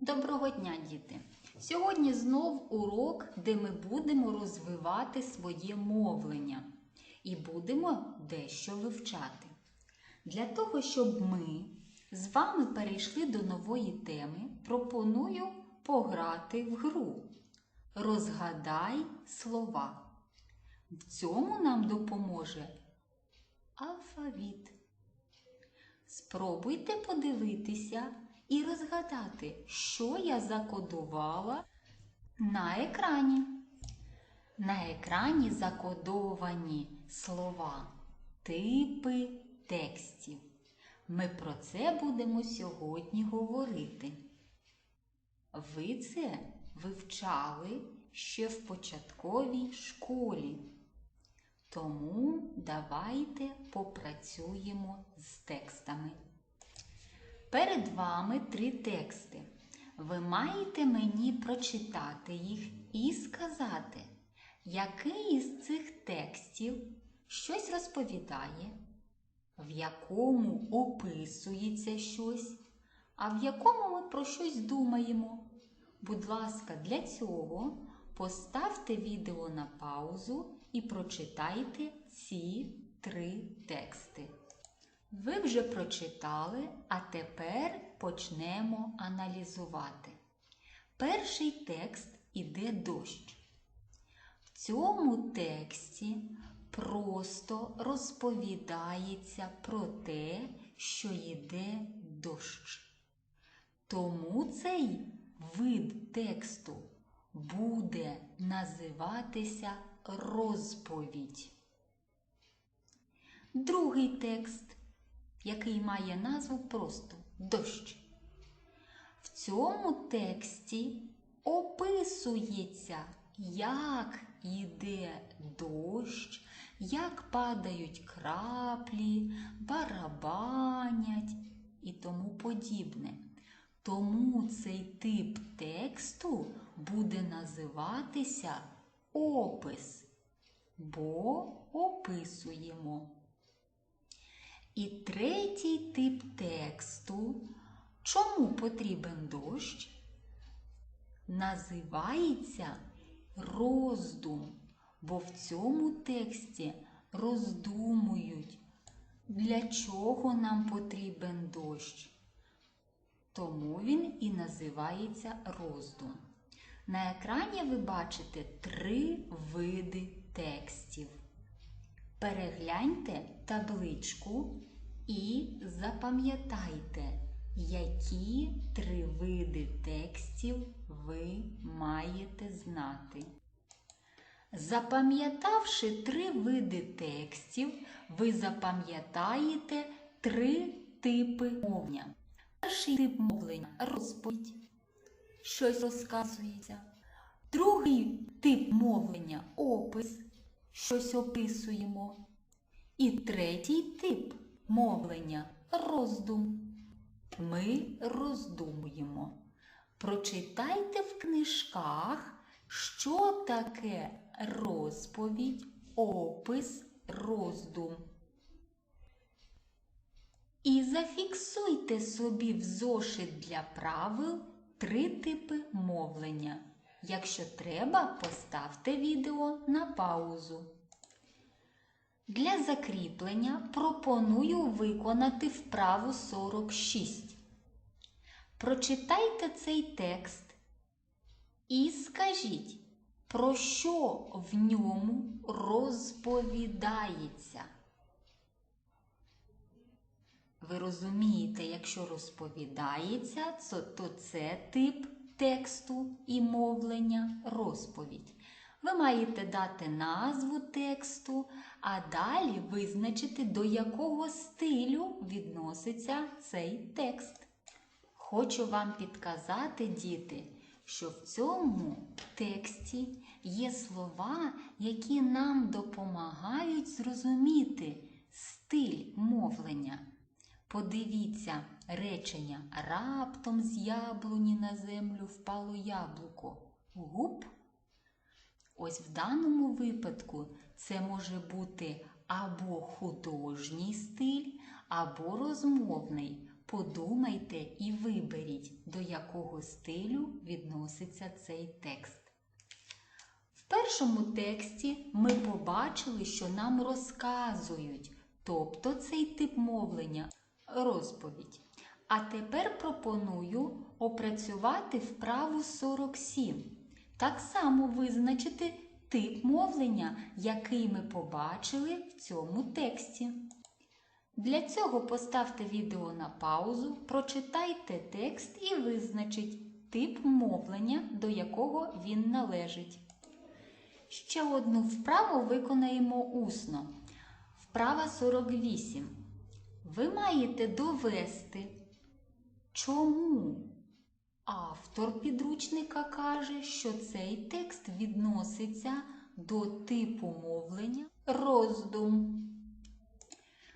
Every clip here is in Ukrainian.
Доброго дня, діти! Сьогодні знов урок, де ми будемо розвивати своє мовлення і будемо дещо вивчати. Для того, щоб ми з вами перейшли до нової теми, пропоную пограти в гру. Розгадай слова. В цьому нам допоможе алфавіт. Спробуйте подивитися і розгадати, що я закодувала на екрані. На екрані закодовані слова, типи текстів. Ми про це будемо сьогодні говорити. Ви це вивчали ще в початковій школі. Тому давайте попрацюємо з текстами. Перед вами три тексти. Ви маєте мені прочитати їх і сказати, який із цих текстів щось розповідає, в якому описується щось, а в якому ми про щось думаємо. Будь ласка, для цього поставте відео на паузу і прочитайте ці три тексти. Ви вже прочитали, а тепер почнемо аналізувати. Перший текст іде дощ. В цьому тексті просто розповідається про те, що йде дощ. Тому цей вид тексту буде називатися розповідь. Другий текст, який має назву просто дощ. В цьому тексті описується, як йде дощ, як падають краплі, барабанять і тому подібне. Тому цей тип тексту буде називатися опис, бо описуємо. І третій тип тексту, чому потрібен дощ, називається роздум, бо в цьому тексті роздумують, для чого нам потрібен дощ. Тому він і називається роздум. На екрані ви бачите три види текстів. Перегляньте табличку і запам'ятайте, які три види текстів ви маєте знати. Запам'ятавши три види текстів, ви запам'ятаєте три типи мовлення. Перший тип мовлення розповідь, щось розказується. Другий тип мовлення опис, щось описуємо. І третій тип мовлення роздум. Ми роздумуємо. Прочитайте в книжках, що таке розповідь, опис, роздум. І зафіксуйте собі в зошит для правил три типи мовлення. Якщо треба, поставте відео на паузу. Для закріплення пропоную виконати вправу 46. Прочитайте цей текст і скажіть, про що в ньому розповідається. Ви розумієте, якщо розповідається, то це тип тексту і мовлення розповідь. Ви маєте дати назву тексту, а далі визначити, до якого стилю відноситься цей текст. Хочу вам підказати, діти, що в цьому тексті є слова, які нам допомагають зрозуміти стиль мовлення. Подивіться речення раптом з яблуні на землю впало яблуко. Гуп. Ось в даному випадку це може бути або художній стиль, або розмовний. подумайте і виберіть, до якого стилю відноситься цей текст. В першому тексті ми побачили, що нам розказують, тобто цей тип мовлення розповідь. А тепер пропоную опрацювати вправу 47. Так само визначити тип мовлення, який ми побачили в цьому тексті. Для цього поставте відео на паузу, прочитайте текст і визначіть тип мовлення, до якого він належить. Ще одну вправу виконаємо усно. Вправа 48. Ви маєте довести, чому автор підручника каже, що цей текст відноситься до типу мовлення роздум.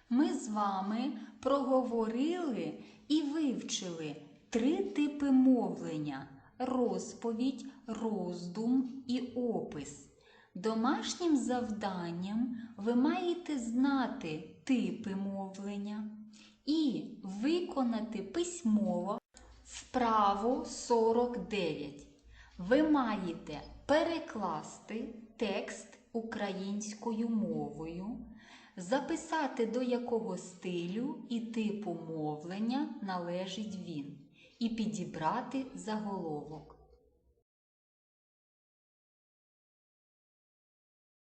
Ми з вами проговорили і вивчили три типи мовлення: розповідь, роздум і опис. Домашнім завданням ви маєте знати типи мовлення і виконати письмово вправу 49. Ви маєте перекласти текст українською мовою, записати до якого стилю і типу мовлення належить він, і підібрати заголовок.